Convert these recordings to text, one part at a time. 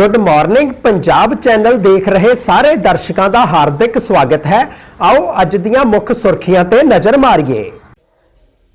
Good morning Punjab channel ਦੇਖ ਰਹੇ ਸਾਰੇ ਦਰਸ਼ਕਾਂ ਦਾ ਹਾਰਦਿਕ ਸਵਾਗਤ ਹੈ। ਆਓ ਅੱਜ ਦੀਆਂ ਮੁੱਖ ਸੁਰਖੀਆਂ ਤੇ ਨਜ਼ਰ ਮਾਰੀਏ।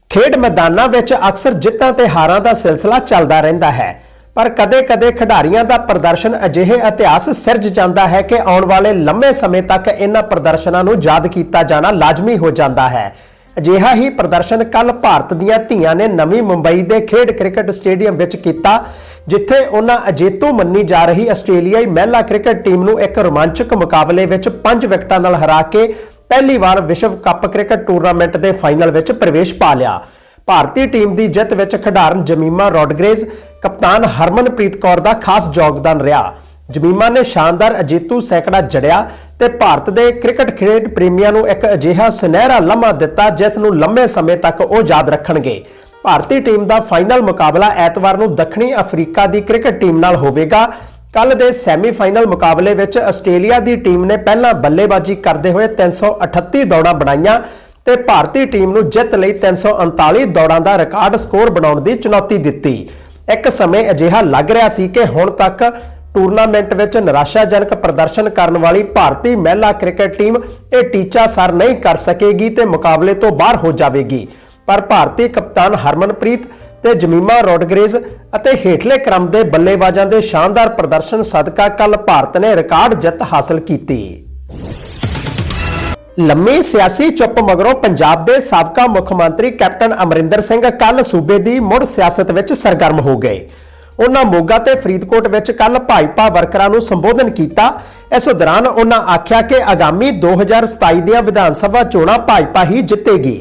ਖੇਡ ਮੈਦਾਨਾਂ ਵਿੱਚ ਅਕਸਰ ਜਿੱਤਾਂ ਤੇ ਹਾਰਾਂ ਦਾ ਸਿਲਸਿਲਾ ਚੱਲਦਾ ਰਹਿੰਦਾ ਹੈ। ਪਰ ਕਦੇ-ਕਦੇ ਖਿਡਾਰੀਆਂ ਦਾ ਪ੍ਰਦਰਸ਼ਨ ਅਜਿਹੇ ਇਤਿਹਾਸ ਸਿਰਜ ਜਾਂਦਾ ਹੈ ਕਿ ਆਉਣ ਵਾਲੇ ਲੰਮੇ ਸਮੇਂ ਤੱਕ ਇਹਨਾਂ ਪ੍ਰਦਰਸ਼ਨਾਂ ਨੂੰ ਯਾਦ ਕੀਤਾ ਜਾਣਾ ਲਾਜ਼ਮੀ ਹੋ ਜਾਂਦਾ ਹੈ। ਅਜਿਹਾ ਹੀ ਪ੍ਰਦਰਸ਼ਨ ਕੱਲ ਭਾਰਤ ਦੀਆਂ ਧੀਆਂ ਨੇ ਨਵੀਂ ਮੁੰਬਈ ਦੇ ਖੇਡ ਕ੍ਰਿਕਟ ਸਟੇਡੀਅਮ ਵਿੱਚ ਕੀਤਾ। ਜਿੱਥੇ ਉਹਨਾਂ ਅਜੇਤੂ ਮੰਨੀ ਜਾ ਰਹੀ ਆਸਟ੍ਰੇਲੀਆਈ ਮਹਿਲਾ ਕ੍ਰਿਕਟ ਟੀਮ ਨੂੰ ਇੱਕ ਰੋਮਾਂਚਕ ਮੁਕਾਬਲੇ ਵਿੱਚ 5 ਵਿਕਟਾਂ ਨਾਲ ਹਰਾ ਕੇ ਪਹਿਲੀ ਵਾਰ ਵਿਸ਼ਵ ਕੱਪ ਕ੍ਰਿਕਟ ਟੂਰਨਾਮੈਂਟ ਦੇ ਫਾਈਨਲ ਵਿੱਚ ਪ੍ਰਵੇਸ਼ ਪਾ ਲਿਆ। ਭਾਰਤੀ ਟੀਮ ਦੀ ਜਿੱਤ ਵਿੱਚ ਖਿਡਾਰਨ ਜਮੀਮਾ ਰੋਡਗਰੇਜ਼, ਕਪਤਾਨ ਹਰਮਨਪ੍ਰੀਤ ਕੌਰ ਦਾ ਖਾਸ ਯੋਗਦਾਨ ਰਿਹਾ। ਜਮੀਮਾ ਨੇ ਸ਼ਾਨਦਾਰ ਅਜੇਤੂ ਸੈਂਕੜਾ ਜੜਿਆ ਤੇ ਭਾਰਤ ਦੇ ਕ੍ਰਿਕਟ ਖੇਡ ਪ੍ਰੇਮੀਆਂ ਨੂੰ ਇੱਕ ਅਜਿਹਾ ਸੁਨਹਿਰਾ ਲਮਹਾ ਦਿੱਤਾ, ਜਿਸ ਨੂੰ ਲੰਮੇ ਸਮੇਂ ਤੱਕ ਉਹ ਯਾਦ ਰੱਖਣਗੇ। ਭਾਰਤੀ ਟੀਮ ਦਾ ਫਾਈਨਲ ਮੁਕਾਬਲਾ ਐਤਵਾਰ ਨੂੰ ਦੱਖਣੀ ਅਫਰੀਕਾ ਦੀ ਕ੍ਰਿਕਟ ਟੀਮ ਨਾਲ ਹੋਵੇਗਾ। ਕੱਲ ਦੇ ਸੈਮੀਫਾਈਨਲ ਮੁਕਾਬਲੇ ਵਿੱਚ ਆਸਟ੍ਰੇਲੀਆ ਦੀ ਟੀਮ ਨੇ ਪਹਿਲਾਂ ਬੱਲੇਬਾਜ਼ੀ ਕਰਦੇ ਹੋਏ 338 ਦੌੜਾਂ ਬਣਾਈਆਂ ਤੇ ਭਾਰਤੀ ਟੀਮ ਨੂੰ ਜਿੱਤ ਲਈ 339 ਦੌੜਾਂ ਦਾ ਰਿਕਾਰਡ ਸਕੋਰ ਬਣਾਉਣ ਦੀ ਚੁਣੌਤੀ ਦਿੱਤੀ। ਇੱਕ ਸਮੇਂ ਅਜਿਹਾ ਲੱਗ ਰਿਹਾ ਸੀ ਕਿ ਹੁਣ ਤੱਕ ਟੂਰਨਾਮੈਂਟ ਵਿੱਚ ਨਿਰਾਸ਼ਾਜਨਕ ਪ੍ਰਦਰਸ਼ਨ ਕਰਨ ਵਾਲੀ ਭਾਰਤੀ ਮਹਿਲਾ ਕ੍ਰਿਕਟ ਟੀਮ ਇਹ ਟੀਚਾ ਸਰ ਨਹੀਂ ਕਰ ਸਕੇਗੀ ਤੇ ਮੁਕਾਬਲੇ ਤੋਂ ਬਾਹਰ ਹੋ ਜਾਵੇਗੀ। ਪਰ ਭਾਰਤੀ ਕਪਤਾਨ ਹਰਮਨਪ੍ਰੀਤ ਤੇ ਜਮੀਮਾ ਰੋਡਗਰੇਜ਼ ਅਤੇ ਹੇਠਲੇ ਕ੍ਰਮ ਦੇ ਬੱਲੇਬਾਜ਼ਾਂ ਦੇ ਸ਼ਾਨਦਾਰ ਪ੍ਰਦਰਸ਼ਨ ਸਦਕਾ ਕੱਲ ਭਾਰਤ ਨੇ ਰਿਕਾਰਡ ਜਿੱਤ ਹਾਸਲ ਕੀਤੀ। ਲੰਮੀ ਸਿਆਸੀ ਚੁੱਪ ਮਗਰੋਂ ਪੰਜਾਬ ਦੇ ਸਾਬਕਾ ਮੁੱਖ ਮੰਤਰੀ ਕੈਪਟਨ ਅਮਰਿੰਦਰ ਸਿੰਘ ਕੱਲ ਸੂਬੇ ਦੀ ਮੁੜ ਸਿਆਸਤ ਵਿੱਚ ਸਰਗਰਮ ਹੋ ਗਏ। ਉਹਨਾਂ ਮੋਗਾ ਤੇ ਫਰੀਦਕੋਟ ਵਿੱਚ ਕੱਲ ਭਾਜਪਾ ਵਰਕਰਾਂ ਨੂੰ ਸੰਬੋਧਨ ਕੀਤਾ। ਇਸ ਦੌਰਾਨ ਉਹਨਾਂ ਆਖਿਆ ਕਿ ਆਗਾਮੀ 2027 ਦੀਆਂ ਵਿਧਾਨ ਸਭਾ ਚੋਣਾਂ ਭਾਜਪਾ ਹੀ ਜਿੱਤੇਗੀ।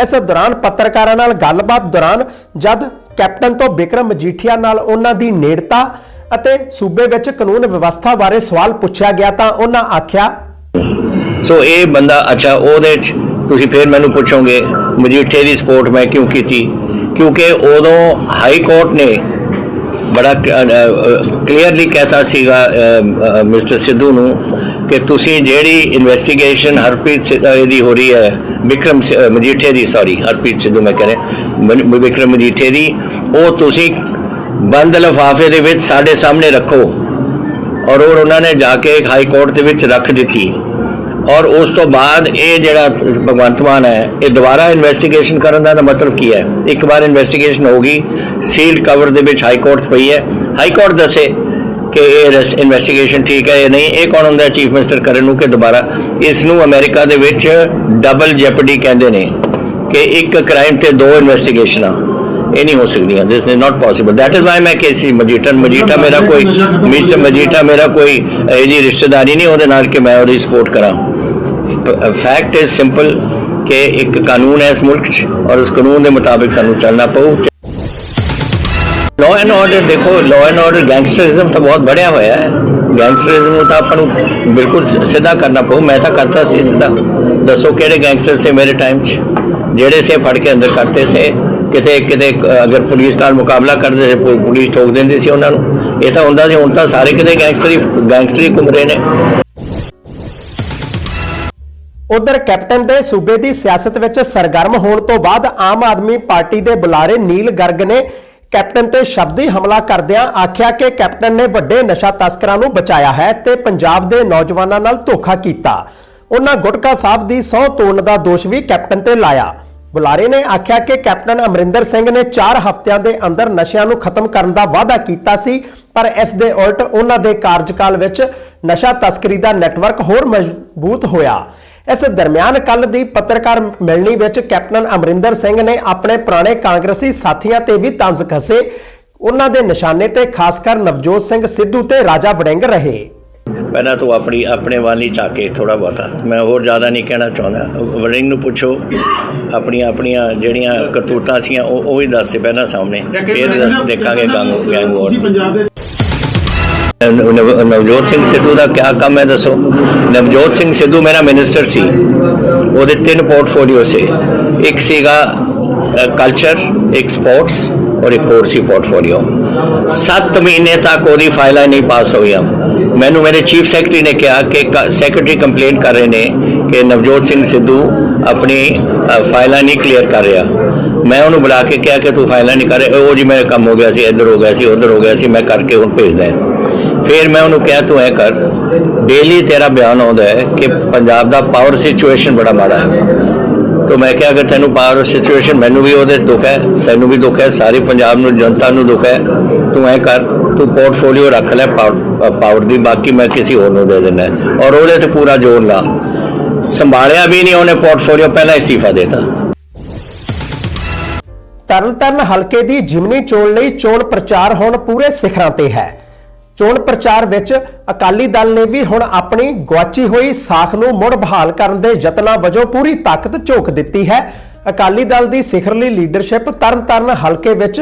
ਇਸ ਦੌਰਾਨ ਪੱਤਰਕਾਰਾਂ ਨਾਲ ਗੱਲਬਾਤ ਦੌਰਾਨ ਜਦ ਕੈਪਟਨ ਤੋਂ ਬਿਕਰਮ ਮਜੀਠੀਆ ਨਾਲ ਉਹਨਾਂ ਦੀ ਨੇੜਤਾ ਅਤੇ ਸੂਬੇ ਵਿੱਚ ਕਾਨੂੰਨ ਵਿਵਸਥਾ ਬਾਰੇ ਸਵਾਲ ਪੁੱਛਿਆ ਗਿਆ ਤਾਂ ਉਹਨਾਂ ਆਖਿਆ ਸੋ ਇਹ ਬੰਦਾ, ਅੱਛਾ, ਉਹਦੇ ਚ ਤੁਸੀਂ ਫਿਰ ਮੈਨੂੰ ਪੁੱਛੋਗੇ ਮਜੀਠੇ ਦੀ ਸਪੋਰਟ ਮੈਂ ਕਿਉਂ ਕੀਤੀ? ਕਿਉਂਕਿ ਉਦੋਂ ਹਾਈ ਕੋਰਟ ਨੇ ਬੜਾ ਕਲੀਅਰਲੀ ਕਹਿਤਾ ਸੀਗਾ ਮਿਸਟਰ ਸਿੱਧੂ ਨੂੰ ਕਿ ਤੁਸੀਂ ਜਿਹੜੀ ਇਨਵੈਸਟੀਗੇਸ਼ਨ ਹਰਪ੍ਰੀਤ ਸਿ- ਅ, ਇਹਦੀ ਹੋ ਰਹੀ ਹੈ ਵਿਕਰਮ ਸਿ- ਮਜੀਠੇ ਦੀ ਸੌਰੀ ਹਰਪ੍ਰੀਤ ਸਿੱਧੂ ਮੈਂ ਕਹਿ ਰਿਹਾ ਮਨ- ਵਿਕਰਮ ਮਜੀਠੇ ਦੀ ਉਹ ਤੁਸੀਂ ਬੰਦ ਲਿਫਾਫੇ ਦੇ ਵਿੱਚ ਸਾਡੇ ਸਾਹਮਣੇ ਰੱਖੋ ਔਰ ਉਹ ਉਹਨਾਂ ਨੇ ਜਾ ਕੇ ਹਾਈ ਕੋਰਟ ਦੇ ਵਿੱਚ ਰੱਖ ਦਿੱਤੀ। ਔਰ ਉਸ ਤੋਂ ਬਾਅਦ ਇਹ ਜਿਹੜਾ ਭਗਵੰਤ ਮਾਨ ਹੈ ਇਹ ਦੁਬਾਰਾ ਇਨਵੈਸਟੀਗੇਸ਼ਨ ਕਰਨ ਦਾ ਮਤਲਬ ਕੀ ਹੈ? ਇੱਕ ਵਾਰ ਇਨਵੈਸਟੀਗੇਸ਼ਨ ਹੋ ਗਈ ਸੀਲਡ ਕਵਰ ਦੇ ਵਿੱਚ ਹਾਈ ਕੋਰਟ ਪਈ ਹੈ। ਹਾਈ ਕੋਰਟ ਦੱਸੇ ਕਿ ਇਹ ਇਨਵੈਸਟੀਗੇਸ਼ਨ ਠੀਕ ਹੈ ਜਾਂ ਨਹੀਂ ਇਹ ਕੌਣ ਹੁੰਦਾ ਚੀਫ ਮਿਨਿਸਟਰ ਕਰਨ ਨੂੰ ਕਿ ਦੁਬਾਰਾ? ਇਸ ਨੂੰ ਅਮਰੀਕਾ ਦੇ ਵਿੱਚ ਡਬਲ ਜੈਪਡੀ ਕਹਿੰਦੇ ਨੇ ਕਿ ਇੱਕ ਕ੍ਰਾਈਮ ਤੇ ਦੋ ਇਨਵੈਸਟੀਗੇਸ਼ਨਾਂ ਇਹ ਨਹੀਂ ਹੋ ਸਕਦੀਆਂ this is not possible that is why ਮੈਂ ਕੇਸੀ ਮਜੀਠਨ ਮਜੀਠਾ ਮੇਰਾ ਕੋਈ ਮਿਸਟਰ ਮਜੀਠਾ ਮੇਰਾ ਕੋਈ ਇਹ ਜੀ ਰਿਸ਼ਤੇਦਾਰੀ ਨਹੀਂ ਉਹਦੇ ਨਾਲ ਕਿ ਮੈਂ ਉਹਦੀ ਸਪੋਰਟ ਕਰਾਂ। ਫੈਕਟ ਇਜ਼ ਸਿੰਪਲ ਕਿ ਇੱਕ ਕਾਨੂੰਨ ਹੈ ਇਸ ਮੁਲਕ 'ਚ ਔਰ ਉਸ ਕਾਨੂੰਨ ਦੇ ਮੁਤਾਬਿਕ ਸਾਨੂੰ ਚੱਲਣਾ ਪਊ ਲਾਅ ਐਂਡ ਆਰਡਰ ਦੇਖੋ ਲਾਅ ਐਂਡ ਆਰਡਰ ਗੈਂਗਸਟਰਿਜ਼ਮ ਤਾਂ ਬਹੁਤ ਬੜਿਆ ਹੋਇਆ ਹੈ ਗੈਂਗਸਟਰਿਜ਼ਮ ਨੂੰ ਤਾਂ ਆਪਾਂ ਨੂੰ ਬਿਲਕੁਲ ਸਿੱਧਾ ਕਰਨਾ ਪਊ ਮੈਂ ਤਾਂ ਕਰਤਾ ਸੀ ਸਿੱਧਾ ਦੱਸੋ ਕਿਹੜੇ ਗੈਂਗਸਟਰ ਸੇ ਮੇਰੇ ਟਾਈਮ 'ਚ ਜਿਹੜੇ ਸੇ ਫੜ ਕੇ ਅੰਦਰ ਕਰਤੇ ਸੇ ਕਿਤੇ ਕਿਤੇ ਅਗਰ ਪੁਲਿਸ ਨਾਲ ਮੁਕਾਬਲਾ ਕਰਦੇ ਸੀ ਪੁਲਿਸ ਠੋਕ ਦਿੰਦੀ ਸੀ ਉਹਨਾਂ ਨੂੰ ਇਹ ਤਾਂ ਹੁੰਦਾ ਸੀ ਹੁਣ ਤਾਂ ਸਾਰੇ ਕਿਤੇ ਗੈਂਗਸਟਰੀ ਗੈਂਗਸਟਰੀ ਘੁੰਮ ਰਹੇ ਨੇ ਉਧਰ ਕੈਪਟਨ ਦੇ ਸੂਬੇ ਦੀ ਸਿਆਸਤ ਵਿੱਚ ਸਰਗਰਮ ਹੋਣ ਤੋਂ ਬਾਅਦ ਆਮ ਆਦਮੀ ਪਾਰਟੀ ਦੇ ਬੁਲਾਰੇ ਨੀਲ ਗਰਗ ਨੇ ਕੈਪਟਨ ਤੇ ਸ਼ਬਦੀ ਹਮਲਾ ਕਰਦਿਆਂ ਆਖਿਆ ਕਿ ਕੈਪਟਨ ਨੇ ਵੱਡੇ ਨਸ਼ਾ ਤਸਕਰਾਂ ਨੂੰ ਬਚਾਇਆ ਹੈ ਤੇ ਪੰਜਾਬ ਦੇ ਨੌਜਵਾਨਾਂ ਨਾਲ ਧੋਖਾ ਕੀਤਾ। ਉਹਨਾਂ ਗੁਟਕਾ ਸਾਹਿਬ ਦੀ ਸਹੁੰ ਤੋੜਨ ਦਾ ਦੋਸ਼ ਵੀ ਕੈਪਟਨ ਤੇ ਲਾਇਆ। ਬੁਲਾਰੇ ਨੇ ਆਖਿਆ ਕਿ ਕੈਪਟਨ ਅਮਰਿੰਦਰ ਸਿੰਘ ਨੇ 4 ਹਫ਼ਤਿਆਂ ਦੇ ਅੰਦਰ ਨਸ਼ਿਆਂ ਨੂੰ ਖਤਮ ਕਰਨ ਦਾ ਵਾਅਦਾ ਕੀਤਾ ਸੀ, ਪਰ ਇਸ ਦੇ ਉਲਟ ਉਹਨਾਂ ਦੇ ਕਾਰਜਕਾਲ ਵਿੱਚ ਨਸ਼ਾ ਤਸਕਰੀ ਦਾ ਨੈਟਵਰਕ ਹੋਰ ਮਜ਼ਬੂਤ ਹੋਇਆ। ਇਸ ਦਰਮਿਆਨ ਕੱਲ ਦੀ ਪੱਤਰਕਾਰ ਮਿਲਣੀ ਵਿੱਚ ਕੈਪਟਨ ਅਮਰਿੰਦਰ ਸਿੰਘ ਨੇ ਆਪਣੇ ਪੁਰਾਣੇ ਕਾਂਗਰਸੀ ਸਾਥੀਆਂ ਤੇ ਵੀ ਤੰਜ਼ ਕਸੇ ਉਹਨਾਂ ਦੇ ਨਿਸ਼ਾਨੇ ਤੇ ਖਾਸ ਕਰ ਨਵਜੋਤ ਸਿੰਘ ਸਿੱਧੂ ਤੇ ਰਾਜਾ ਵੜਿੰਗ ਰਹੇ। ਪਹਿਲਾਂ ਤੂੰ ਆਪਣੀ ਆਪਣੇ ਵਾਲੀ ਚਾਕੇ ਥੋੜਾ ਬਹੁਤਾ। ਮੈਂ ਹੋਰ ਜ਼ਿਆਦਾ ਨਹੀਂ ਕਹਿਣਾ ਚਾਹੁੰਦਾ। ਵਰਿੰਗ ਨੂੰ ਪੁੱਛੋ ਆਪਣੀਆਂ ਆਪਣੀਆਂ ਜਿਹੜੀਆਂ ਕਰਤੂਤਾਂ ਸੀਆਂ ਉਹ ਉਹ ਹੀ ਦੱਸ ਦੇ ਪਹਿਲਾਂ ਸਾਹਮਣੇ। ਫਿਰ ਦੇਖਾਂਗੇ gang gang war Navjot Singh Sidhu ਦਾ ਕੀ ਕੰਮ ਹੈ ਦੱਸੋ? ਨਵਜੋਤ ਸਿੰਘ ਸਿੱਧੂ ਮੇਰਾ ਮਿਨਿਸਟਰ ਸੀ। ਉਹਦੇ ਤਿੰਨ ਪੋਰਟਫੋਲੀਓ ਸੀ। ਇੱਕ ਸੀਗਾ ਕਲਚਰ ਇੱਕ ਸਪੋਰਟਸ ਔਰ ਇੱਕ ਹੋਰ ਸੀ ਪੋਰਟਫੋਲੀਓ 7 ਮਹੀਨੇ ਤੱਕ ਉਹਦੀ ਫਾਈਲਾਂ ਨਹੀਂ ਪਾਸ ਹੋਈਆਂ ਮੈਨੂੰ ਮੇਰੇ ਚੀਫ ਸੈਕਟਰੀ ਨੇ ਕਿਹਾ ਕਿ ਸੈਕਟਰੀ ਕੰਪਲੇਂਟ ਕਰ ਰਹੇ ਨੇ ਕਿ ਨਵਜੋਤ ਸਿੰਘ ਸਿੱਧੂ ਆਪਣੀ ਫਾਈਲਾਂ ਨਹੀਂ ਕਲੀਅਰ ਕਰ ਰਿਹਾ। ਮੈਂ ਉਹਨੂੰ ਬੁਲਾ ਕੇ ਕਿਹਾ ਕਿ ਤੂੰ ਫਾਈਲਾਂ ਨਹੀਂ ਕਰ ਰਿਹਾ। ਉਹ ਜੀ ਮੇਰਾ ਕੰਮ ਹੋ ਗਿਆ ਸੀ, ਇੱਧਰ ਹੋ ਗਿਆ ਸੀ, ਉੱਧਰ ਹੋ ਗਿਆ ਸੀ, ਮੈਂ ਕਰਕੇ ਹੁਣ ਭੇਜਦਾ ਹਾਂ। ਫਿਰ ਮੈਂ ਉਹਨੂੰ ਕਿਹਾ, ਤੂੰ ਐ ਕਰ ਡੇਲੀ ਤੇਰਾ ਬਿਆਨ ਆਉਂਦਾ ਹੈ ਕਿ ਪੰਜਾਬ ਦਾ ਪਾਵਰ ਸਿਚੁਏਸ਼ਨ ਬੜਾ ਮਾੜਾ ਹੈ। ਤੋ ਮੈਂ ਕਿਹਾ, ਅਗਰ ਤੈਨੂੰ ਪਾਵਰ ਸਿਚੁਏਸ਼ਨ ਮੈਨੂੰ ਵੀ ਉਹਦੇ ਦੁੱਖ ਹੈ, ਤੈਨੂੰ ਵੀ ਦੁੱਖ ਹੈ, ਸਾਰੀ ਪੰਜਾਬ ਨੂੰ, ਜਨਤਾ ਨੂੰ ਦੁੱਖ ਹੈ, ਤੂੰ ਐ ਕਰ, ਤੂੰ ਪੋਰਟਫੋਲੀਓ ਰੱਖ ਲੈ ਪਾਵਰ ਦੀ, ਬਾਕੀ ਮੈਂ ਕਿਸੇ ਹੋਰ ਨੂੰ ਦੇ ਦਿੰਦਾ ਔਰ ਉਹਦੇ ਤੇ ਪੂਰਾ ਜ਼ੋਰ ਲਾ। ਸੰਭਾਲਿਆ ਵੀ ਨਹੀਂ ਉਹਨੇ ਪੋਰਟਫੋਲੀਓ ਪਹਿਲਾਂ ਇਸਤੀਫਾ ਦੇਤਾ। ਤਰਨਤਾਰਨ ਹਲਕੇ ਦੀ ਜਿਮਨੀ ਚੋਣ ਲਈ ਚੋਣ ਪ੍ਰਚਾਰ ਹੁਣ ਪੂਰੇ ਸਿਖਰਾਂ ਤੇ ਹੈ। ਚੋਣ ਪ੍ਰਚਾਰ ਵਿੱਚ ਅਕਾਲੀ ਦਲ ਨੇ ਵੀ ਹੁਣ ਆਪਣੀ ਗੁਆਚੀ ਹੋਈ ਸਾਖ ਨੂੰ ਮੁੜ ਬਹਾਲ ਕਰਨ ਦੇ ਯਤਨਾਂ ਵਜੋਂ ਪੂਰੀ ਤਾਕਤ ਝੋਕ ਦਿੱਤੀ ਹੈ। ਅਕਾਲੀ ਦਲ ਦੀ ਸਿਖਰਲੀ ਲੀਡਰਸ਼ਿਪ ਤਰਨਤਾਰਨ ਹਲਕੇ ਵਿੱਚ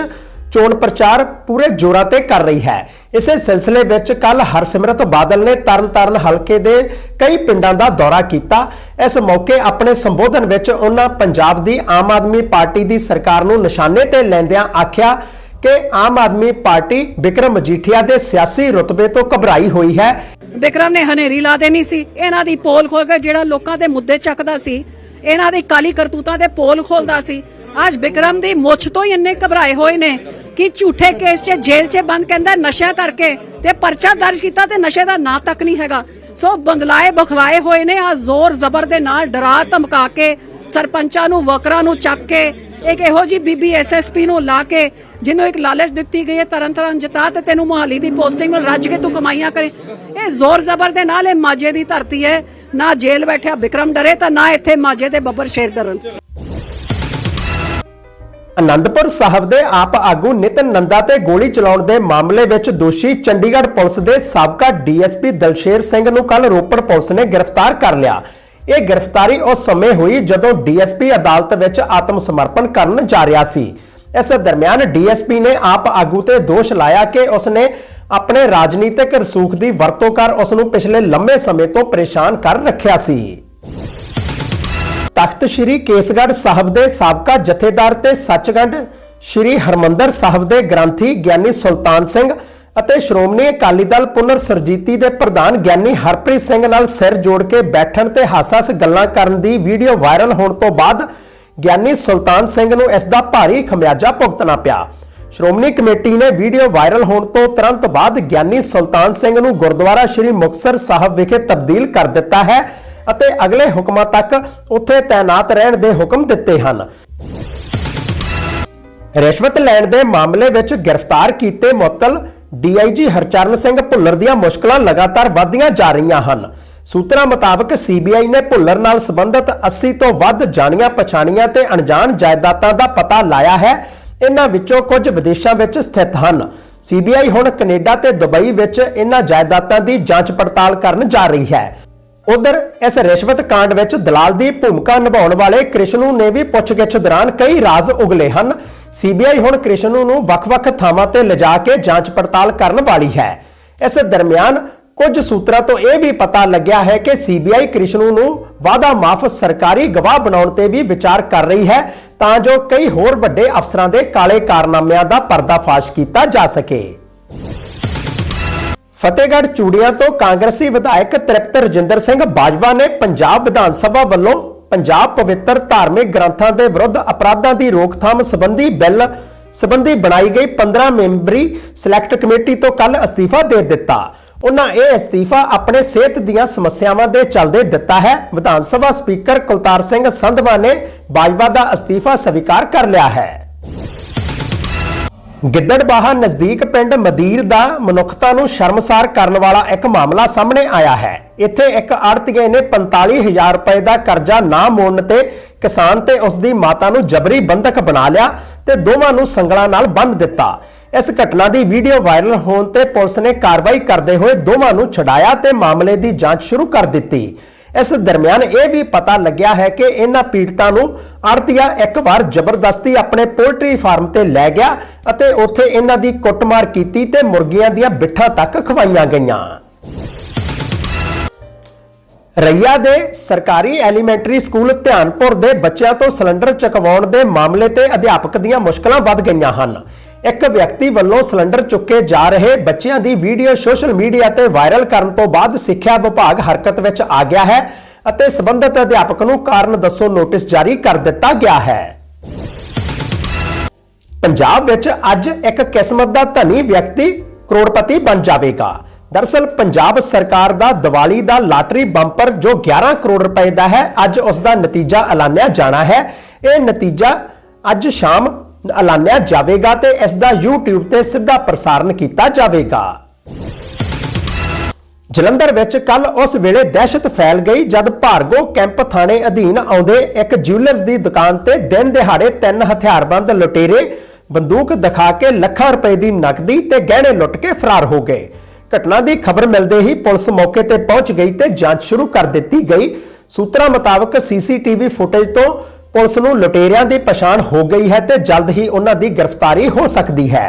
ਚੋਣ ਪ੍ਰਚਾਰ ਪੂਰੇ ਜ਼ੋਰਾਂ ਤੇ ਕਰ ਰਹੀ ਹੈ। ਇਸੇ ਸਿਲਸਿਲੇ ਵਿੱਚ ਕੱਲ ਹਰਸਿਮਰਤ ਬਾਦਲ ਨੇ ਤਰਨਤਾਰਨ ਹਲਕੇ ਦੇ ਕਈ ਪਿੰਡਾਂ ਦਾ ਦੌਰਾ ਕੀਤਾ। ਇਸ ਮੌਕੇ ਆਪਣੇ ਸੰਬੋਧਨ ਵਿੱਚ ਉਹਨਾਂ ਪੰਜਾਬ ਦੀ ਆਮ ਆਦਮੀ ਪਾਰਟੀ ਦੀ ਸਰਕਾਰ ਨੂੰ ਨਿਸ਼ਾਨੇ ਤੇ ਲੈਂਦਿਆਂ ਆਖਿਆ ਕਿ ਆਮ ਆਦਮੀ ਪਾਰਟੀ ਵਿਕਰਮ ਮਜੀਠੀਆ ਦੇ ਸਿਆਸੀ ਰੁਤਬੇ ਤੋਂ ਘਬਰਾਈ ਹੋਈ ਹੈ। ਵਿਕਰਮ ਨੇ ਹਨੇਰੀ ਲਾ ਦੇਣੀ ਸੀ। ਇਹਨਾਂ ਦੀ ਪੋਲ ਖੋਲ ਕੇ ਜਿਹੜਾ ਲੋਕਾਂ ਦੇ ਮੁੱਦੇ ਚੱਕਦਾ ਸੀ, ਇਹਨਾਂ ਦੀ ਕਾਲੀ ਕਰਤੂਤਾਂ ਦੇ ਪੋਲ ਖੋਲਦਾ ਸੀ। ਅੱਜ ਵਿਕਰਮ ਦੀ ਮੁੱਛ ਤੋਂ ਹੀ ਇੰਨੇ ਘਬਰਾਏ ਹੋਏ ਨੇ ਕਿ ਝੂਠੇ ਕੇਸ 'ਚ ਜੇਲ੍ਹ 'ਚ ਬੰਦ ਕਹਿੰਦਾ ਨਸ਼ਾ ਕਰਕੇ ਤੇ ਪਰਚਾ ਦਰਜ ਕੀਤਾ ਤੇ ਨਸ਼ੇ ਦਾ ਨਾਂ ਤੱਕ ਨਹੀਂ ਹੈਗਾ। ਸੋ ਬੰਦਲਾਏ ਬਖਲਾਏ ਹੋਏ ਨੇ ਆ ਜ਼ੋਰ ਜ਼ਬਰ ਦੇ ਨਾਲ ਡਰਾ ਧਮਕਾ ਕੇ ਸਰਪੰਚਾਂ ਨੂੰ ਵਰਕਰਾਂ ਨੂੰ ਚੱਕ ਕੇ ਇੱਕ ਇਹੋ ਜੀ ਬੀਬੀ ਐਸਐਸਪੀ ਨੂੰ ਲਾ ਕੇ ਜਿਹਨੂੰ ਇੱਕ ਲਾਲਚ ਦਿੱਤੀ ਗਈ ਹੈ ਤਰਨ ਤਰਨ ਜਿਤਾ ਤੇ ਤੈਨੂੰ ਮੁਹਾਲੀ ਦੀ ਪੋਸਟਿੰਗ ਮਿਲ ਰੱਜ ਕੇ ਤੂੰ ਕਮਾਈਆਂ ਕਰੇ। ਇਹ ਜ਼ੋਰ ਜ਼ਬਰ ਦੇ ਨਾਲ ਇਹ ਮਾਜੇ ਦੀ ਧਰਤੀ ਹੈ। ਨਾ ਜੇਲ੍ਹ ਬੈਠਿਆ ਵਿਕਰਮ ਡਰੇ ਤਾਂ ਨਾ ਇੱਥੇ ਮਾਜੇ ਦੇ ਬੱਬਰ ਸ਼ੇਰ ਡਰਨ। ਅਨੰਦਪੁਰ ਸਾਹਿਬ ਦੇ ਆਪ ਆਗੂ ਨਿਤਨ ਨੰਦਾ ਤੇ ਗੋਲੀ ਚਲਾਉਣ ਦੇ ਮਾਮਲੇ ਵਿੱਚ ਦੋਸ਼ੀ ਚੰਡੀਗੜ੍ਹ ਪੁਲਿਸ ਦੇ ਸਾਬਕਾ ਡੀਐਸਪੀ ਦਲਸ਼ੇਰ ਸਿੰਘ ਨੂੰ ਕੱਲ ਰੋਪੜ ਪੁਲਿਸ ਨੇ ਗ੍ਰਿਫਤਾਰ ਕਰ ਲਿਆ। ਇਹ ਗ੍ਰਿਫਤਾਰੀ ਉਸ ਸਮੇਂ ਹੋਈ ਜਦੋਂ ਡੀਐਸਪੀ ਅਦਾਲਤ ਵਿੱਚ ਆਤਮ ਸਮਰਪਣ ਕਰਨ ਜਾ ਰਿਹਾ ਸੀ। ਇਸ ਦਰਮਿਆਨ ਡੀਐਸਪੀ ਨੇ ਆਪ ਆਗੂ ਤੇ ਦੋਸ਼ ਲਾਇਆ ਕਿ ਉਸਨੇ ਆਪਣੇ ਰਾਜਨੀਤਿਕ ਰਸੂਖ ਦੀ ਵਰਤੋਂ ਕਰ ਉਸ ਨੂੰ ਪਿਛਲੇ ਲੰਮੇ ਸਮੇਂ ਤੋਂ ਪਰੇਸ਼ਾਨ ਕਰ ਰੱਖਿਆ ਸੀ। ਤਖਤ ਸ੍ਰੀ ਕੇਸਗੜ੍ਹ ਸਾਹਿਬ ਦੇ ਸਾਬਕਾ ਜਥੇਦਾਰ ਤੇ ਸੱਚਖੰਡ ਸ੍ਰੀ ਹਰਮੰਦਰ ਸਾਹਿਬ ਦੇ ਗ੍ਰੰਥੀ ਗਿਆਨੀ ਸੁਲਤਾਨ ਸਿੰਘ ਅਤੇ ਸ਼੍ਰੋਮਣੀ ਅਕਾਲੀ ਦਲ ਪੁਨਰ ਸਰਜੀਤੀ ਦੇ ਪ੍ਰਧਾਨ ਗਿਆਨੀ ਹਰਪ੍ਰੀਤ ਸਿੰਘ ਨਾਲ ਸਿਰ ਜੋੜ ਕੇ ਬੈਠਣ ਤੇ ਹਾਸਾਸ ਗੱਲਾਂ ਕਰਨ ਦੀ ਵੀਡੀਓ ਵਾਇਰਲ ਹੋਣ ਤੋਂ ਬਾਅਦ ਗਿਆਨੀ ਸੁਲਤਾਨ ਸਿੰਘ ਨੂੰ ਇਸ ਦਾ ਭਾਰੀ ਖਮਿਆਜਾ ਭੁਗਤਣਾ ਪਿਆ। ਸ਼੍ਰੋਮਣੀ ਕਮੇਟੀ ਨੇ ਵੀਡੀਓ ਵਾਇਰਲ ਹੋਣ ਤੋਂ ਤੁਰੰਤ ਬਾਅਦ ਗਿਆਨੀ ਸੁਲਤਾਨ ਸਿੰਘ ਨੂੰ ਗੁਰਦੁਆਰਾ ਸ੍ਰੀ ਮੁਕਤਸਰ ਸਾਹਿਬ ਵਿਖੇ ਤਬਦੀਲ ਕਰ ਦਿੱਤਾ ਹੈ ਅਤੇ ਅਗਲੇ ਹੁਕਮਾਂ ਤੱਕ ਉੱਥੇ ਤਾਇਨਾਤ ਰਹਿਣ ਦੇ ਹੁਕਮ ਦਿੱਤੇ ਹਨ। ਰਿਸ਼ਵਤ ਲੈਣ ਦੇ ਮਾਮਲੇ ਵਿੱਚ ਗ੍ਰਿਫਤਾਰ ਕੀਤੇ ਮੁਅੱਤਲ ਡੀਆਈਜੀ ਹਰਚਰਨ ਸਿੰਘ ਭੁੱਲਰ ਦੀਆਂ ਮੁਸ਼ਕਲਾਂ ਲਗਾਤਾਰ ਵਧਦੀਆਂ ਜਾ ਰਹੀਆਂ ਹਨ। ਸੂਤਰਾਂ ਮੁਤਾਬਕ ਸੀਬੀਆਈ ਨੇ ਭੁੱਲਰ ਨਾਲ ਸੰਬੰਧਿਤ 80 ਤੋਂ ਵੱਧ ਜਾਣੀਆਂ ਪਛਾਣੀਆਂ ਤੇ ਅਣਜਾਣ ਜਾਇਦਾਦਾਂ ਦਾ ਪਤਾ ਲਾਇਆ ਹੈ। ਇਹਨਾਂ ਵਿੱਚੋਂ ਕੁਝ ਵਿਦੇਸ਼ਾਂ ਵਿੱਚ ਸਥਿਤ ਹਨ। ਸੀਬੀਆਈ ਹੁਣ ਕੈਨੇਡਾ ਤੇ ਦੁਬਈ ਵਿੱਚ ਇਹਨਾਂ ਜਾਇਦਾਦਾਂ ਦੀ ਜਾਂਚ ਪੜਤਾਲ ਕਰਨ ਜਾ ਰਹੀ ਹੈ। ਉਧਰ ਇਸ ਰਿਸ਼ਵਤ ਕਾਂਡ ਵਿੱਚ ਦਲਾਲ ਦੀ ਭੂਮਿਕਾ ਨਿਭਾਉਣ ਵਾਲੇ ਕ੍ਰਿਸ਼ਨੂ ਨੇ ਵੀ ਪੁੱਛਗਿੱਛ ਦੌਰਾਨ ਕਈ ਰਾਜ਼ ਉਗਲੇ ਹਨ। ਸੀਬੀਆਈ ਹੁਣ ਕ੍ਰਿਸ਼ਨੂ ਨੂੰ ਵੱਖ-ਵੱਖ ਥਾਵਾਂ ਤੇ ਲਿਜਾ ਕੇ ਜਾਂਚ ਪੜਤਾਲ ਕਰਨ ਵਾਲੀ ਹੈ। ਇਸ ਦਰਮਿਆਨ ਕੁਝ ਸੂਤਰਾਂ ਤੋਂ ਇਹ ਵੀ ਪਤਾ ਲੱਗਿਆ ਹੈ ਕਿ ਸੀਬੀਆਈ ਕ੍ਰਿਸ਼ਨੂ ਨੂੰ ਵਾਅਦਾ ਮਾਫ ਸਰਕਾਰੀ ਗਵਾਹ ਬਣਾਉਣ ਤੇ ਵੀ ਵਿਚਾਰ ਕਰ ਰਹੀ ਹੈ ਤਾਂ ਜੋ ਕਈ ਹੋਰ ਵੱਡੇ ਅਫਸਰਾਂ ਦੇ ਕਾਲੇ ਕਾਰਨਾਮਿਆਂ ਦਾ ਪਰਦਾਫਾਸ਼ ਕੀਤਾ ਜਾ ਸਕੇ। ਫਤਿਹਗੜ੍ਹ ਚੂੜੀਆਂ ਤੋਂ ਕਾਂਗਰਸੀ ਵਿਧਾਇਕ ਤ੍ਰਿਪਤ ਰਜਿੰਦਰ ਸਿੰਘ ਬਾਜਵਾ ਨੇ ਪੰਜਾਬ ਵਿਧਾਨ ਸਭਾ ਵੱਲੋਂ ਪੰਜਾਬ ਪਵਿੱਤਰ ਧਾਰਮਿਕ ਗ੍ਰੰਥਾਂ ਦੇ ਵਿਰੁੱਧ ਅਪਰਾਧਾਂ ਦੀ ਰੋਕਥਾਮ ਸੰਬੰਧੀ ਬਿੱਲ ਸੰਬੰਧੀ ਬਣਾਈ ਗਈ 15 ਮੈਂਬਰੀ ਸਿਲੈਕਟ ਕਮੇਟੀ ਤੋਂ ਕੱਲ ਅਸਤੀਫਾ ਦੇ ਦਿੱਤਾ। ਉਹਨਾਂ ਇਹ ਅਸਤੀਫਾ ਆਪਣੇ ਸਿਹਤ ਦੀਆਂ ਸਮੱਸਿਆਵਾਂ ਦੇ ਚੱਲਦੇ ਦਿੱਤਾ ਹੈ। ਵਿਧਾਨ ਸਭਾ ਸਪੀਕਰ ਕੁਲਤਾਰ ਸਿੰਘ ਸੰਧਵਾ ਨੇ ਬਾਜਵਾ ਦਾ ਅਸਤੀਫਾ ਸਵੀਕਾਰ ਕਰ ਲਿਆ ਹੈ। ਗਿੱਦੜਬਾਹਾ ਨਜ਼ਦੀਕ ਪਿੰਡ ਮਦੀਰ ਦਾ ਮਨੁੱਖਤਾ ਨੂੰ ਸ਼ਰਮਸਾਰ ਕਰਨ ਵਾਲਾ ਇੱਕ ਮਾਮਲਾ ਸਾਹਮਣੇ ਆਇਆ ਹੈ। ਇੱਥੇ ਇੱਕ ਆੜਤੀਏ ਨੇ 45000 ਰੁਪਏ ਦਾ ਕਰਜ਼ਾ ਨਾ ਮੋੜਨ ਤੇ ਕਿਸਾਨ ਤੇ ਉਸ ਦੀ ਮਾਤਾ ਨੂੰ ਜਬਰੀ ਬੰਧਕ ਬਣਾ ਲਿਆ ਤੇ ਦੋਵਾਂ ਨੂੰ ਸੰਗਲਾਂ ਨਾਲ ਬੰਨ ਦਿੱਤਾ। ਇਸ ਘਟਨਾ ਦੀ ਵੀਡੀਓ ਵਾਇਰਲ ਹੋਣ ਤੇ ਪੁਲਿਸ ਨੇ ਕਾਰਵਾਈ ਕਰਦੇ ਹੋਏ ਦੋਵਾਂ ਨੂੰ ਛਡਾਇਆ ਤੇ ਮਾਮਲੇ ਦੀ ਜਾਂਚ ਸ਼ੁਰੂ ਕਰ ਦਿੱਤੀ। ਇਸ ਦਰਮਿਆਨ ਇਹ ਵੀ ਪਤਾ ਲੱਗਿਆ ਹੈ ਕਿ ਇਹਨਾਂ ਪੀੜਤਾਂ ਨੂੰ ਆੜਤੀਆ ਇੱਕ ਵਾਰ ਜ਼ਬਰਦਸਤੀ ਆਪਣੇ ਪੋਲਟਰੀ ਫਾਰਮ ਤੇ ਲੈ ਗਿਆ ਅਤੇ ਉੱਥੇ ਇਹਨਾਂ ਦੀ ਕੁੱਟਮਾਰ ਕੀਤੀ ਤੇ ਮੁਰਗੀਆਂ ਦੀਆਂ ਬਿੱਠਾਂ ਤੱਕ ਖਵਾਈਆਂ ਗਈਆਂ। ਰਈਆ ਦੇ ਸਰਕਾਰੀ ਐਲੀਮੈਂਟਰੀ ਸਕੂਲ ਧਿਆਨਪੁਰ ਦੇ ਬੱਚਿਆਂ ਤੋਂ ਸਿਲੰਡਰ ਚਕਵਾਉਣ ਦੇ ਮਾਮਲੇ ਤੇ ਅਧਿਆਪਕ ਦੀਆਂ ਮੁਸ਼ਕਲਾਂ ਵੱਧ ਗਈਆਂ ਹਨ। ਇੱਕ ਵਿਅਕਤੀ ਵੱਲੋਂ ਸਿਲੰਡਰ ਚੁੱਕੇ ਜਾ ਰਹੇ ਬੱਚਿਆਂ ਦੀ ਵੀਡੀਓ ਸੋਸ਼ਲ ਮੀਡੀਆ ਤੇ ਵਾਇਰਲ ਕਰਨ ਤੋਂ ਬਾਅਦ ਸਿੱਖਿਆ ਵਿਭਾਗ ਹਰਕਤ ਵਿੱਚ ਆ ਗਿਆ ਹੈ ਅਤੇ ਸਬੰਧਤ ਅਧਿਆਪਕ ਨੂੰ ਕਾਰਨ ਦੱਸੋ ਨੋਟਿਸ ਜਾਰੀ ਕਰ ਦਿੱਤਾ ਗਿਆ ਹੈ। ਪੰਜਾਬ ਵਿੱਚ ਅੱਜ ਇੱਕ ਕਿਸਮਤ ਦਾ ਧਨੀ ਵਿਅਕਤੀ ਕਰੋੜਪਤੀ ਬਣ ਜਾਵੇਗਾ। ਦਰਅਸਲ ਪੰਜਾਬ ਸਰਕਾਰ ਦਾ ਦੀਵਾਲੀ ਦਾ ਲਾਟਰੀ ਬੰਪਰ ਜੋ 11 ਕਰੋੜ ਰੁਪਏ ਦਾ ਹੈ, ਅੱਜ ਉਸ ਦਾ ਨਤੀਜਾ ਐਲਾਨਿਆ ਜਾਣਾ ਹੈ। ਇਹ ਨਤੀਜਾ ਅੱਜ ਸ਼ਾਮ ਐਲਾਨਿਆ ਜਾਵੇਗਾ ਤੇ ਇਸ ਦਾ YouTube ਤੇ ਸਿੱਧਾ ਪ੍ਰਸਾਰਣ ਕੀਤਾ ਜਾਵੇਗਾ। ਜਲੰਧਰ ਵਿੱਚ ਕੱਲ ਉਸ ਵੇਲੇ ਦਹਿਸ਼ਤ ਫੈਲ ਗਈ ਜਦ ਭਾਰਗੋ ਕੈਂਪ ਥਾਣੇ ਅਧੀਨ ਆਉਂਦੇ ਇੱਕ ਜਿਊਲਰਸ ਦੀ ਦੁਕਾਨ ਤੇ ਦਿਨ ਦਿਹਾੜੇ ਤਿੰਨ ਹਥਿਆਰਬੰਦ ਲੁਟੇਰੇ, ਬੰਦੂਕ ਦਿਖਾ ਕੇ ਲੱਖਾਂ ਰੁਪਏ ਦੀ ਨਕਦੀ ਤੇ ਗਹਿਣੇ ਲੁੱਟ ਕੇ ਫਰਾਰ ਹੋ ਗਏ। ਘਟਨਾ ਦੀ ਖਬਰ ਮਿਲਦੇ ਹੀ ਪੁਲਿਸ ਮੌਕੇ ਤੇ ਪਹੁੰਚ ਗਈ ਤੇ ਜਾਂਚ ਸ਼ੁਰੂ ਕਰ ਦਿੱਤੀ ਗਈ। ਸੂਤਰਾਂ ਮੁਤਾਬਕ ਸੀਸੀਟੀਵੀ ਫੁਟੇਜ ਤੋਂ ਪੁਲਿਸ ਨੂੰ ਲੁਟੇਰਿਆਂ ਦੀ ਪਛਾਣ ਹੋ ਗਈ ਹੈ ਤੇ ਜਲਦ ਹੀ ਉਹਨਾਂ ਦੀ ਗ੍ਰਿਫਤਾਰੀ ਹੋ ਸਕਦੀ ਹੈ।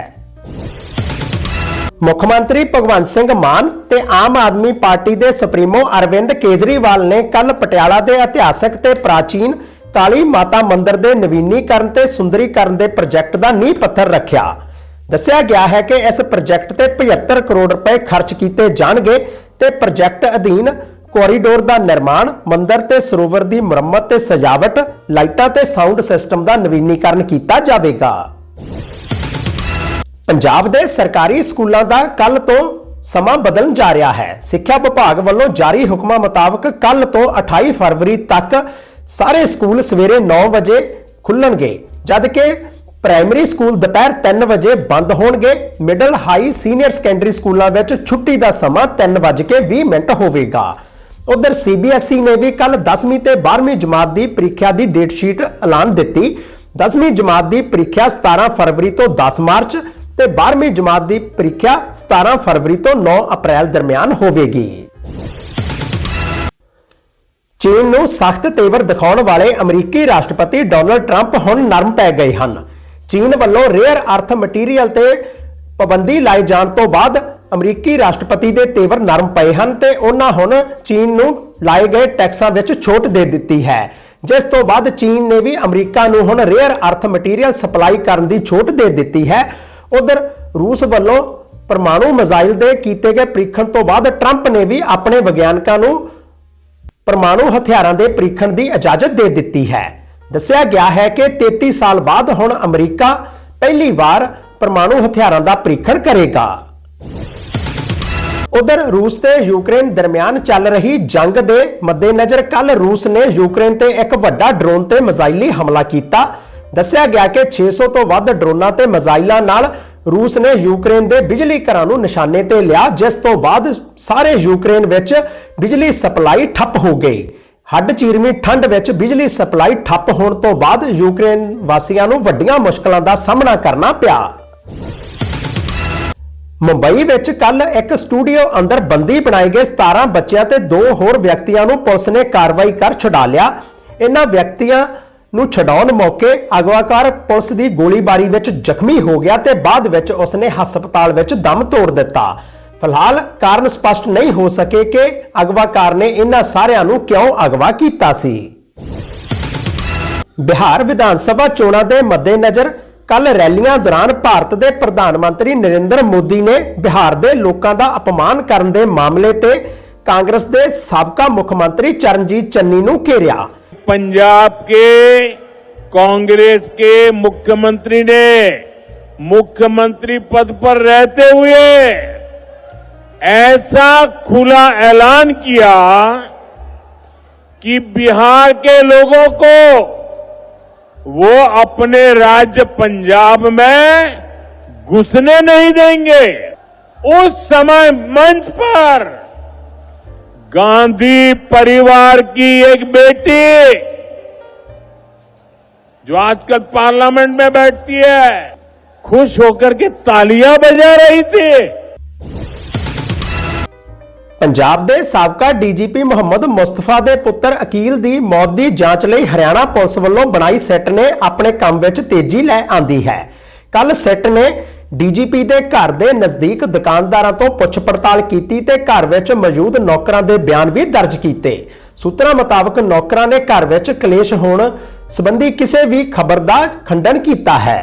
ਮੁੱਖ ਮੰਤਰੀ ਭਗਵੰਤ ਸਿੰਘ ਮਾਨ ਤੇ ਆਮ ਆਦਮੀ ਪਾਰਟੀ ਦੇ ਸੁਪਰੀਮੋ ਅਰਵਿੰਦ ਕੇਜਰੀਵਾਲ ਨੇ ਕੱਲ ਪਟਿਆਲਾ ਦੇ ਇਤਿਹਾਸਕ ਤੇ ਪ੍ਰਾਚੀਨ ਕਾਲੀ ਮਾਤਾ ਮੰਦਿਰ ਦੇ ਨਵੀਨੀਕਰਨ ਤੇ ਸੁੰਦਰੀਕਰਨ ਦੇ ਪ੍ਰੋਜੈਕਟ ਦਾ ਨੀਂਹ ਪੱਥਰ ਰੱਖਿਆ। ਦੱਸਿਆ ਗਿਆ ਹੈ ਕਿ ਇਸ ਪ੍ਰੋਜੈਕਟ ਤੇ 75 ਕਰੋੜ ਰੁਪਏ ਖਰਚ ਕੀਤੇ ਜਾਣਗੇ ਤੇ ਪ੍ਰੋਜੈਕਟ ਅਧੀਨ ਕੋਰੀਡੋਰ ਦਾ ਨਿਰਮਾਣ, ਮੰਦਰ ਤੇ ਸਰੋਵਰ ਦੀ ਮੁਰੰਮਤ ਤੇ ਸਜਾਵਟ, ਲਾਈਟਾਂ ਤੇ ਸਾਊਂਡ ਸਿਸਟਮ ਦਾ ਨਵੀਨੀਕਰਨ ਕੀਤਾ ਜਾਵੇਗਾ। ਪੰਜਾਬ ਦੇ ਸਰਕਾਰੀ ਸਕੂਲਾਂ ਦਾ ਕੱਲ ਤੋਂ ਸਮਾਂ ਬਦਲਣ ਜਾ ਰਿਹਾ ਹੈ। ਸਿੱਖਿਆ ਵਿਭਾਗ ਵੱਲੋਂ ਜਾਰੀ ਹੁਕਮਾਂ ਮੁਤਾਬਕ ਕੱਲ ਤੋਂ 28 ਫਰਵਰੀ ਤੱਕ ਸਾਰੇ ਸਕੂਲ ਸਵੇਰੇ 9 ਵਜੇ ਖੁੱਲਣਗੇ, ਜਦਕਿ ਪ੍ਰਾਇਮਰੀ ਸਕੂਲ ਦੁਪਹਿਰ 3 ਵਜੇ ਬੰਦ ਹੋਣਗੇ। ਮਿਡਲ ਹਾਈ ਸੀਨੀਅਰ ਸੈਕੰਡਰੀ ਸਕੂਲਾਂ ਵਿੱਚ ਛੁੱਟੀ ਦਾ ਸਮਾਂ 3:20 ਮਿੰਟ ਹੋਵੇਗਾ। ਉਧਰ ਸੀਬੀਐਸਈ ਨੇ ਵੀ ਕੱਲ 10ਵੀਂ ਤੇ 12ਵੀਂ ਜਮਾਤ ਦੀ ਪ੍ਰੀਖਿਆ ਦੀ ਡੇਟ ਸ਼ੀਟ ਐਲਾਨ ਦਿੱਤੀ। 10ਵੀਂ ਜਮਾਤ ਦੀ ਪ੍ਰੀਖਿਆ 17 ਫਰਵਰੀ ਤੋਂ 10 ਮਾਰਚ ਤੇ 12ਵੀਂ ਜਮਾਤ ਦੀ ਪ੍ਰੀਖਿਆ 17 ਫਰਵਰੀ ਤੋਂ 9 ਅਪ੍ਰੈਲ ਦਰਮਿਆਨ ਹੋਵੇਗੀ। ਚੀਨ ਨੂੰ ਸਖਤ ਤੇਵਰ ਦਿਖਾਉਣ ਵਾਲੇ ਅਮਰੀਕੀ ਰਾਸ਼ਟਰਪਤੀ ਡੋਨਲਡ ਟਰੰਪ ਹੁਣ ਨਰਮ ਪੈ ਗਏ ਹਨ। ਚੀਨ ਵੱਲੋਂ ਰੇਅਰ ਅਰਥ ਮਟੀਰੀਅਲ ਤੇ ਪਾਬੰਦੀ ਲਾਏ ਜਾਣ ਤੋਂ ਬਾਅਦ ਅਮਰੀਕੀ ਰਾਸ਼ਟਰਪਤੀ ਦੇ ਤੇਵਰ ਨਰਮ ਪਏ ਹਨ ਤੇ ਉਹਨਾਂ ਹੁਣ ਚੀਨ ਨੂੰ ਲਾਏ ਗਏ ਟੈਕਸਾਂ ਵਿੱਚ ਛੋਟ ਦੇ ਦਿੱਤੀ ਹੈ। ਜਿਸ ਤੋਂ ਬਾਅਦ ਚੀਨ ਨੇ ਵੀ ਅਮਰੀਕਾ ਨੂੰ ਹੁਣ ਰੇਅਰ ਅਰਥ ਮਟੀਰੀਅਲ ਸਪਲਾਈ ਕਰਨ ਦੀ ਛੋਟ ਦੇ ਦਿੱਤੀ ਹੈ। ਉਧਰ ਰੂਸ ਵੱਲੋਂ ਪਰਮਾਣੂ ਮਿਜ਼ਾਈਲ ਦੇ ਕੀਤੇ ਗਏ ਪ੍ਰੀਖਣ ਤੋਂ ਬਾਅਦ ਟਰੰਪ ਨੇ ਵੀ ਆਪਣੇ ਵਿਗਿਆਨਕਾਂ ਨੂੰ ਪਰਮਾਣੂ ਹਥਿਆਰਾਂ ਦੇ ਪ੍ਰੀਖਣ ਦੀ ਇਜਾਜ਼ਤ ਦੇ ਦਿੱਤੀ ਹੈ। ਦੱਸਿਆ ਗਿਆ ਹੈ ਕਿ 33 ਸਾਲ ਬਾਅਦ ਹੁਣ ਅਮਰੀਕਾ ਪਹਿਲੀ ਵਾਰ ਪਰਮਾਣੂ ਹਥਿਆਰਾਂ ਦਾ ਪ੍ਰੀਖਣ ਕਰੇਗਾ। ਉਧਰ ਰੂਸ ਤੇ ਯੂਕਰੇਨ ਦਰਮਿਆਨ ਚੱਲ ਰਹੀ ਜੰਗ ਦੇ ਮੱਦੇਨਜ਼ਰ ਕੱਲ ਰੂਸ ਨੇ ਯੂਕਰੇਨ ਤੇ ਇੱਕ ਵੱਡਾ ਡਰੋਨ ਤੇ ਮਿਜ਼ਾਈਲੀ ਹਮਲਾ ਕੀਤਾ। ਦੱਸਿਆ ਗਿਆ ਕਿ 600 ਤੋਂ ਵੱਧ ਡਰੋਨਾਂ ਤੇ ਮਿਜ਼ਾਈਲਾਂ ਨਾਲ ਰੂਸ ਨੇ ਯੂਕਰੇਨ ਦੇ ਬਿਜਲੀ ਘਰਾਂ ਨੂੰ ਨਿਸ਼ਾਨੇ ਤੇ ਲਿਆ, ਜਿਸ ਤੋਂ ਬਾਅਦ ਸਾਰੇ ਯੂਕਰੇਨ ਵਿੱਚ ਬਿਜਲੀ ਸਪਲਾਈ ਠੱਪ ਹੋ ਗਈ। ਹੱਡ ਚੀਰਵੀਂ ਠੰਡ ਵਿੱਚ ਬਿਜਲੀ ਸਪਲਾਈ ਠੱਪ ਹੋਣ ਤੋਂ ਬਾਅਦ ਯੂਕਰੇਨ ਵਾਸੀਆਂ ਨੂੰ ਵੱਡੀਆਂ ਮੁਸ਼ਕਲਾਂ ਦਾ ਸਾਹਮਣਾ ਕਰਨਾ ਪਿਆ। ਮੁੰਬਈ ਵਿੱਚ ਕੱਲ ਇੱਕ ਸਟੂਡੀਓ ਅੰਦਰ ਬੰਦੀ ਬਣਾਏ ਗਏ 17 ਬੱਚਿਆਂ ਤੇ ਦੋ ਹੋਰ ਵਿਅਕਤੀਆਂ ਨੂੰ ਪੁਲਿਸ ਨੇ ਕਾਰਵਾਈ ਕਰ ਛੁਡਾ ਲਿਆ। ਇਹਨਾਂ ਵਿਅਕਤੀਆਂ ਨੂੰ ਛਡਾਉਣ ਮੌਕੇ ਅਗਵਾਕਾਰ ਪੁਲਿਸ ਦੀ ਗੋਲੀਬਾਰੀ ਵਿੱਚ ਜ਼ਖਮੀ ਹੋ ਗਿਆ ਤੇ ਬਾਅਦ ਵਿੱਚ ਉਸਨੇ ਹਸਪਤਾਲ ਵਿੱਚ ਦਮ ਤੋੜ ਦਿੱਤਾ। ਫਿਲਹਾਲ ਕਾਰਨ ਸਪਸ਼ਟ ਨਹੀਂ ਹੋ ਸਕੇ ਕਿ ਅਗਵਾਕਾਰ ਨੇ ਇਹਨਾਂ ਸਾਰਿਆਂ ਨੂੰ ਕਿਉਂ ਅਗਵਾ ਕੀਤਾ ਸੀ। ਬਿਹਾਰ ਵਿਧਾਨ ਸਭਾ ਚੋਣਾਂ ਦੇ ਮੱਦੇਨਜ਼ਰ ਕੱਲ ਰੈਲੀਆਂ ਦੌਰਾਨ ਭਾਰਤ ਦੇ ਪ੍ਰਧਾਨ ਮੰਤਰੀ ਨਰਿੰਦਰ ਮੋਦੀ ਨੇ ਬਿਹਾਰ ਦੇ ਲੋਕਾਂ ਦਾ ਅਪਮਾਨ ਕਰਨ ਦੇ ਮਾਮਲੇ ਤੇ ਕਾਂਗਰਸ ਦੇ ਸਾਬਕਾ ਮੁੱਖ ਮੰਤਰੀ ਚਰਨਜੀਤ ਚੰਨੀ ਨੂੰ ਘੇਰਿਆ पंजाब के कांग्रेस के मुख्यमंत्री ने मुख्यमंत्री पद पर रहते हुए ऐसा खुला ऐलान किया कि बिहार के लोगों को वो अपने राज्य पंजाब में घुसने नहीं देंगे। उस समय मंच पर गांधी परिवार की एक बेटी, जो आजकल पार्लियामेंट में बैठती है, खुश होकर के तालियाँ बजा रही थी। ਪੰਜਾਬ ਦੇ ਸਾਬਕਾ ਡੀਜੀਪੀ ਮੁਹੰਮਦ ਮੁਸਤਫਾ ਦੇ ਪੁੱਤਰ ਅਕੀਲ ਦੀ ਮੌਤ ਦੀ ਜਾਂਚ ਲਈ ਹਰਿਆਣਾ ਪੁਲਿਸ ਵੱਲੋਂ ਬਣਾਈ ਸੈੱਟ ਨੇ ਆਪਣੇ ਕੰਮ ਵਿੱਚ ਤੇਜ਼ੀ ਲੈ ਆਂਦੀ ਹੈ। ਕੱਲ ਸੈੱਟ ਨੇ ਡੀਜੀਪੀ ਦੇ ਘਰ ਦੇ ਨਜ਼ਦੀਕ ਦੁਕਾਨਦਾਰਾਂ ਤੋਂ ਪੁੱਛ ਪੜਤਾਲ ਕੀਤੀ ਤੇ ਘਰ ਵਿੱਚ ਮੌਜੂਦ ਨੌਕਰਾਂ ਦੇ ਬਿਆਨ ਵੀ ਦਰਜ ਕੀਤੇ। ਸੂਤਰਾਂ ਮੁਤਾਬਕ ਨੌਕਰਾਂ ਨੇ ਘਰ ਵਿੱਚ ਕਲੇਸ਼ ਹੋਣ ਸੰਬੰਧੀ ਕਿਸੇ ਵੀ ਖਬਰ ਦਾ ਖੰਡਨ ਕੀਤਾ ਹੈ।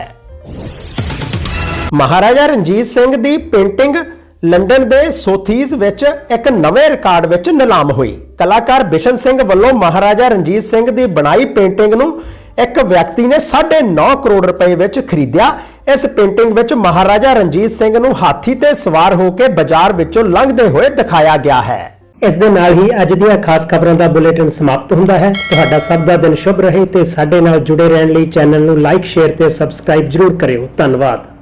ਮਹਾਰਾਜਾ ਰਣਜੀਤ ਸਿੰਘ ਦੀ ਪੇਂਟਿੰਗ ਲੰਡਨ ਦੇ ਸੋਥੀਜ਼ ਵਿੱਚ ਇੱਕ ਨਵੇਂ ਰਿਕਾਰਡ ਵਿੱਚ ਨਿਲਾਮ ਹੋਈ। ਕਲਾਕਾਰ ਬਿਸ਼ਨ ਸਿੰਘ ਵੱਲੋਂ ਮਹਾਰਾਜਾ ਰਣਜੀਤ ਸਿੰਘ ਦੀ ਬਣਾਈ ਪੇਂਟਿੰਗ ਨੂੰ ਇੱਕ ਵਿਅਕਤੀ ਨੇ 9.5 ਕਰੋੜ ਰੁਪਏ ਵਿੱਚ ਖਰੀਦਿਆ। ਇਸ ਪੇਂਟਿੰਗ ਵਿੱਚ ਮਹਾਰਾਜਾ ਰਣਜੀਤ ਸਿੰਘ ਨੂੰ ਹਾਥੀ ਤੇ ਸਵਾਰ ਹੋ ਕੇ ਬਾਜ਼ਾਰ ਵਿੱਚੋਂ ਲੰਘਦੇ ਹੋਏ ਦਿਖਾਇਆ ਗਿਆ ਹੈ। ਇਸ ਦੇ ਨਾਲ ਹੀ ਅੱਜ ਦੀਆਂ ਖਾਸ ਖਬਰਾਂ ਦਾ ਬੁਲੇਟਿਨ ਸਮਾਪਤ ਹੁੰਦਾ ਹੈ। ਤੁਹਾਡਾ ਸਭ ਦਾ ਦਿਨ ਸ਼ੁਭ ਰਹੇ ਤੇ ਸਾਡੇ ਨਾਲ ਜੁੜੇ ਰਹਿਣ ਲਈ ਚੈਨਲ ਨੂੰ ਲਾਈਕ, ਸ਼ੇਅਰ ਤੇ ਸਬਸਕ੍ਰਾਈਬ ਜਰੂਰ ਕਰਿਓ। ਧੰਨਵਾਦ।